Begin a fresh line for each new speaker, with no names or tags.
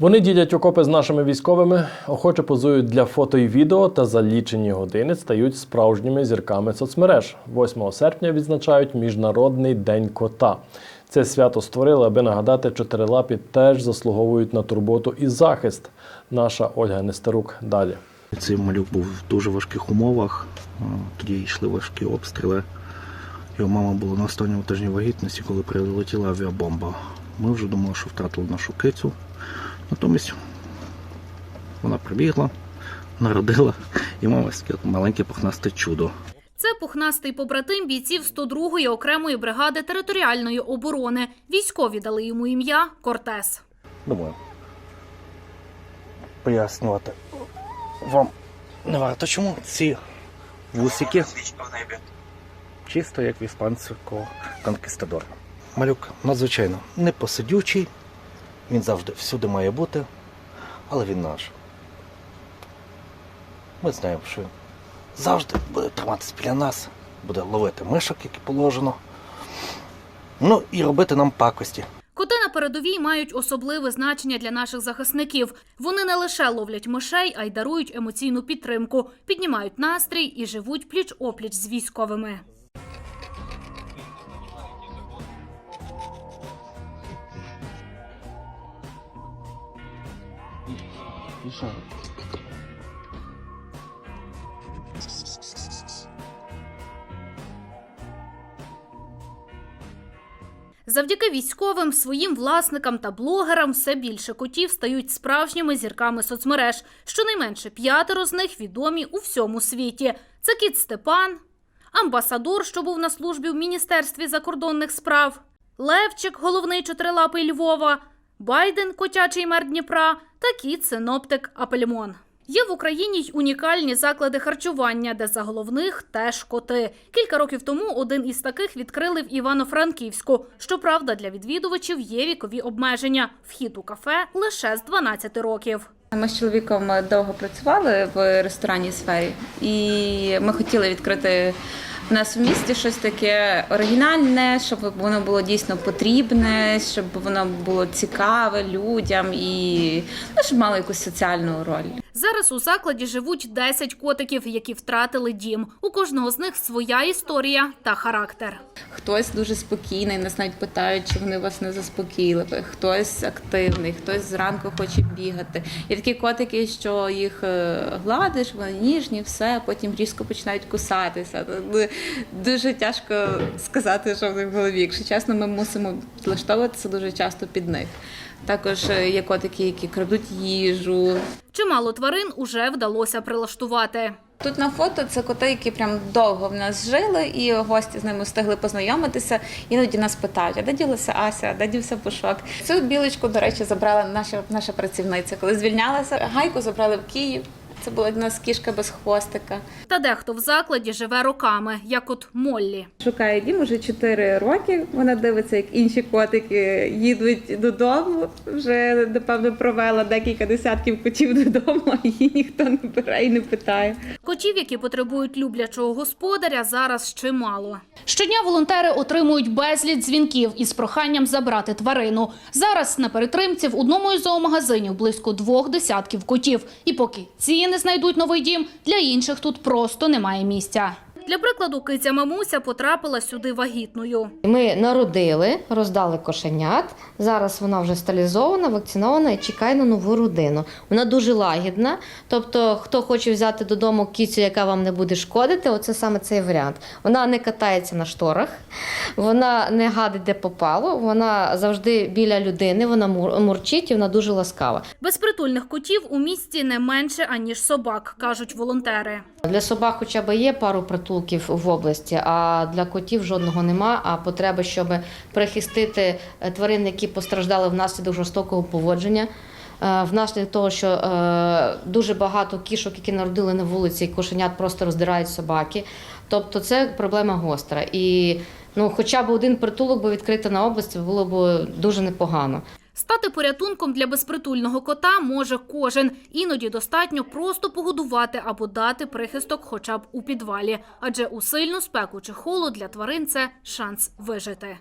Вони ділять окопи з нашими військовими, охоче позують для фото і відео та за лічені години стають справжніми зірками соцмереж. 8 серпня відзначають Міжнародний день кота. Це свято створили, аби нагадати, чотирилапі теж заслуговують на турботу і захист. Наша Ольга Нестерук далі.
Цей малюк був в дуже важких умовах. Е, Тоді йшли важкі обстріли. Його мама була на останньому тижні вагітності, коли прилетіла авіабомба. Ми вже думали, що втратили нашу кицю. Натомість вона прибігла, народила і мама таке маленьке пухнасте чудо.
Це пухнастий побратим бійців 102-ї окремої бригади територіальної оборони. Військові дали йому ім'я Кортес.
Думаю, пояснювати вам не варто, чому ці вусики чисто як в іспанського конкістадора. Малюк надзвичайно непосидючий, він завжди всюди має бути, але він наш. Ми знаємо, що він завжди буде триматися біля нас, буде ловити мишок, як і положено. Ну і робити нам пакості.
Коти на передовій мають особливе значення для наших захисників. Вони не лише ловлять мишей, а й дарують емоційну підтримку, піднімають настрій і живуть пліч опліч з військовими. Завдяки військовим, своїм власникам та блогерам все більше котів стають справжніми зірками соцмереж. Щонайменше п'ятеро з них відомі у всьому світі. Це кіт Степан, амбасадор, що був на службі в Міністерстві закордонних справ, Левчик, головний чотирилапий Львова, Байден, котячий мер Дніпра та кіт синоптик Апельмон. Є в Україні й унікальні заклади харчування, де за головних теж коти. Кілька років тому один із таких відкрили в Івано-Франківську. Щоправда, для відвідувачів є вікові обмеження. Вхід у кафе лише з 12 років.
Ми з чоловіком довго працювали в ресторанній сфері, і ми хотіли відкрити в нас в місті щось таке оригінальне, щоб воно було дійсно потрібне, щоб воно було цікаве людям і ну, щоб мало якусь соціальну роль.
Зараз у закладі живуть 10 котиків, які втратили дім. У кожного з них своя історія та характер.
Хтось дуже спокійний, нас навіть питають, чи вони вас не заспокійливі. Хтось активний, хтось зранку хоче бігати. Є такі котики, що їх е, гладиш, вони ніжні, все, потім різко починають кусатися. Ну, Дуже тяжко сказати, що в них в голові. Якщо чесно, ми мусимо підлаштовуватися дуже часто під них. Також е, є котики, які крадуть їжу,
Чимало тварин уже вдалося прилаштувати.
Тут на фото це коти, які прям довго в нас жили, і гості з ними встигли познайомитися. Іноді нас питають, а де ділася Ася, де дівся пушок. Цю білочку, до речі, забрала наша наша працівниця. Коли звільнялася, гайку забрали в Київ. Це була для нас кішка без хвостика.
Та дехто в закладі живе роками, як от Моллі.
Шукає дім уже 4 роки. Вона дивиться, як інші котики їдуть додому. Вже напевно провела декілька десятків котів додому, а її ніхто не бере і не питає.
Котів, які потребують люблячого господаря, зараз чимало. Щодня волонтери отримують безліч дзвінків із проханням забрати тварину. Зараз на перетримці в одному із зоомагазинів близько двох десятків котів. І поки ці не знайдуть новий дім, для інших тут просто немає місця. Для прикладу, киця мамуся потрапила сюди вагітною.
Ми народили, роздали кошенят. Зараз вона вже сталізована, вакцинована і чекає на нову родину. Вона дуже лагідна. Тобто, хто хоче взяти додому кіцю, яка вам не буде шкодити, оце саме цей варіант. Вона не катається на шторах, вона не гадить, де попало, вона завжди біля людини, вона мур- мурчить і вона дуже ласкава.
Безпритульних котів у місті не менше аніж собак, кажуть волонтери.
Для собак хоча б є пару притулків в області, а для котів жодного нема. А потреба, щоб прихистити е, тварин, які постраждали внаслідок жорстокого поводження. е, Внаслідок того, що е, дуже багато кішок, які народили на вулиці, і кошенят просто роздирають собаки. Тобто це проблема гостра. І ну, хоча б один притулок би відкрити на області було б дуже непогано.
Стати порятунком для безпритульного кота може кожен. Іноді достатньо просто погодувати або дати прихисток хоча б у підвалі. Адже у сильну спеку чи холод для тварин це шанс вижити.